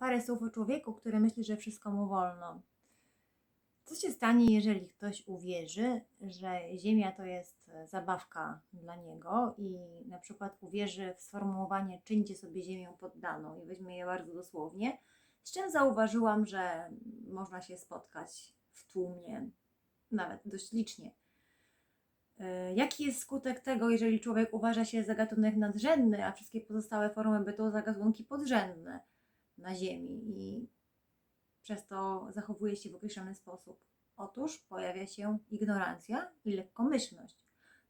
parę słów o człowieku, który myśli, że wszystko mu wolno. Co się stanie, jeżeli ktoś uwierzy, że Ziemia to jest e, zabawka dla niego i na przykład uwierzy w sformułowanie czyńcie sobie Ziemię poddaną i weźmie je bardzo dosłownie, z czym zauważyłam, że można się spotkać w tłumie, nawet dość licznie. E, Jaki jest skutek tego, jeżeli człowiek uważa się za gatunek nadrzędny, a wszystkie pozostałe formy bytu za gatunki podrzędne na Ziemi i przez to zachowuje się w określony sposób? Otóż pojawia się ignorancja i lekkomyślność.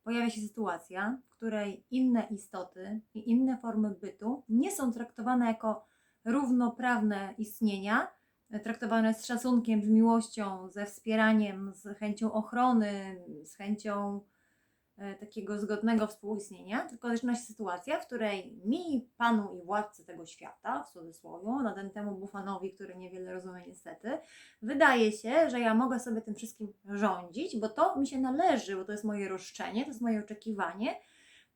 Pojawia się sytuacja, w której inne istoty i inne formy bytu nie są traktowane jako równoprawne istnienia, traktowane z szacunkiem, z miłością, ze wspieraniem, z chęcią ochrony, z chęcią takiego zgodnego współistnienia, tylko zaczyna się sytuacja, w której mi, panu i władcy tego świata, w cudzysłowie, na ten temu bufanowi, który niewiele rozumie niestety, wydaje się, że ja mogę sobie tym wszystkim rządzić, bo to mi się należy, bo to jest moje roszczenie, to jest moje oczekiwanie.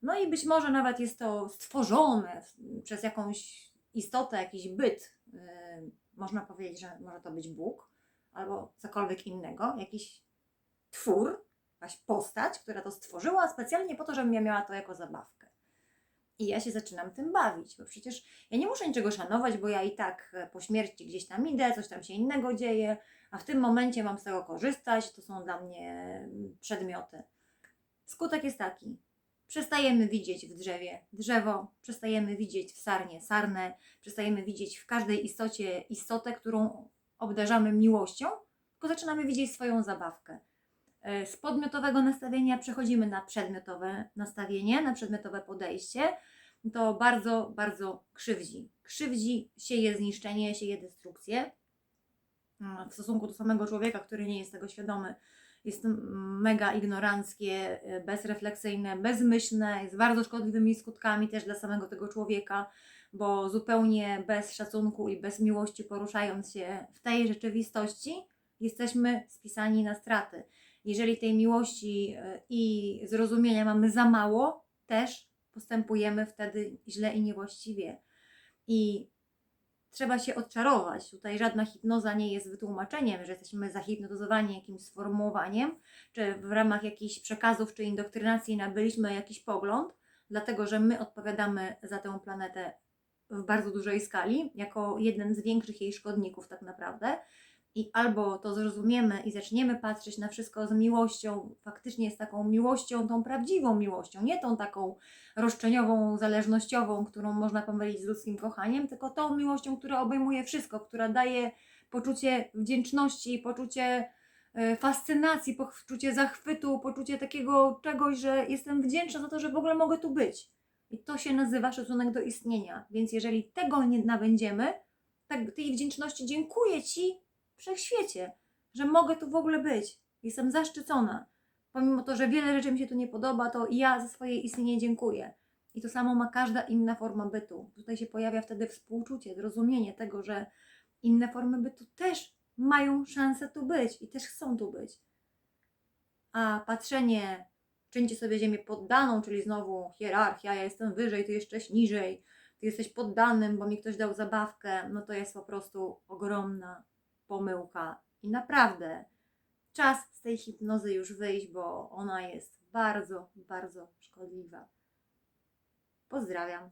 No i być może nawet jest to stworzone przez jakąś istotę, jakiś byt. Yy, można powiedzieć, że może to być Bóg albo cokolwiek innego, jakiś twór, jakaś postać, która to stworzyła specjalnie po to, żebym ja miała to jako zabawkę. I ja się zaczynam tym bawić, bo przecież ja nie muszę niczego szanować, bo ja i tak e, po śmierci gdzieś tam idę, coś tam się innego dzieje, a w tym momencie mam z tego korzystać, to są dla mnie mm, przedmioty. Skutek jest taki. Przestajemy widzieć w drzewie drzewo, przestajemy widzieć w sarnie sarnę, przestajemy widzieć w każdej istocie istotę, którą obdarzamy miłością, tylko zaczynamy widzieć swoją zabawkę. E, Z podmiotowego nastawienia przechodzimy na przedmiotowe nastawienie, na przedmiotowe podejście. To bardzo, bardzo krzywdzi. Krzywdzi, sieje zniszczenie, sieje destrukcję mm, w stosunku do samego człowieka, który nie jest tego świadomy. Jest mega ignoranckie, e, bezrefleksyjne, bezmyślne, jest bardzo szkodliwymi skutkami też dla samego tego człowieka, bo zupełnie bez szacunku i bez miłości poruszając się w tej rzeczywistości, jesteśmy spisani na straty. Jeżeli tej miłości e, i zrozumienia mamy za mało, też postępujemy wtedy źle i niewłaściwie. I trzeba się odczarować. Tutaj żadna hipnoza nie jest wytłumaczeniem, że jesteśmy zahipnotyzowani jakimś sformułowaniem, czy w ramach jakichś przekazów czy indoktrynacji nabyliśmy jakiś pogląd, dlatego że my odpowiadamy za tę planetę w bardzo dużej skali, jako jeden z większych jej szkodników, tak naprawdę. I albo to zrozumiemy i zaczniemy patrzeć na wszystko z miłością, faktycznie z taką miłością, tą prawdziwą miłością, nie tą taką roszczeniową, zależnościową, którą można pomylić z ludzkim kochaniem, tylko tą miłością, która obejmuje wszystko, która daje poczucie wdzięczności, poczucie e, fascynacji, poczucie zachwytu, poczucie takiego czegoś, że jestem wdzięczna za to, że w ogóle mogę tu być. I to się nazywa szacunek do istnienia. Więc jeżeli tego nie nabędziemy, tak, tej wdzięczności dziękuję Ci, wszechświecie, że mogę tu w ogóle być. Jestem zaszczycona. Pomimo to, że wiele rzeczy mi się tu nie podoba, to ja za swoje istnienie dziękuję. I to samo ma każda inna forma bytu. Tutaj się pojawia wtedy współczucie, zrozumienie tego, że inne formy bytu też mają szansę tu być i też chcą tu być. A patrzenie, czyńcie sobie ziemię poddaną, czyli znowu hierarchia, ja jestem wyżej, ty jesteś niżej, ty jesteś poddanym, bo mi ktoś dał zabawkę, no to jest po prostu ogromna pomyłka. I naprawdę czas z tej hipnozy już wyjść, bo ona jest bardzo, bardzo szkodliwa. Pozdrawiam.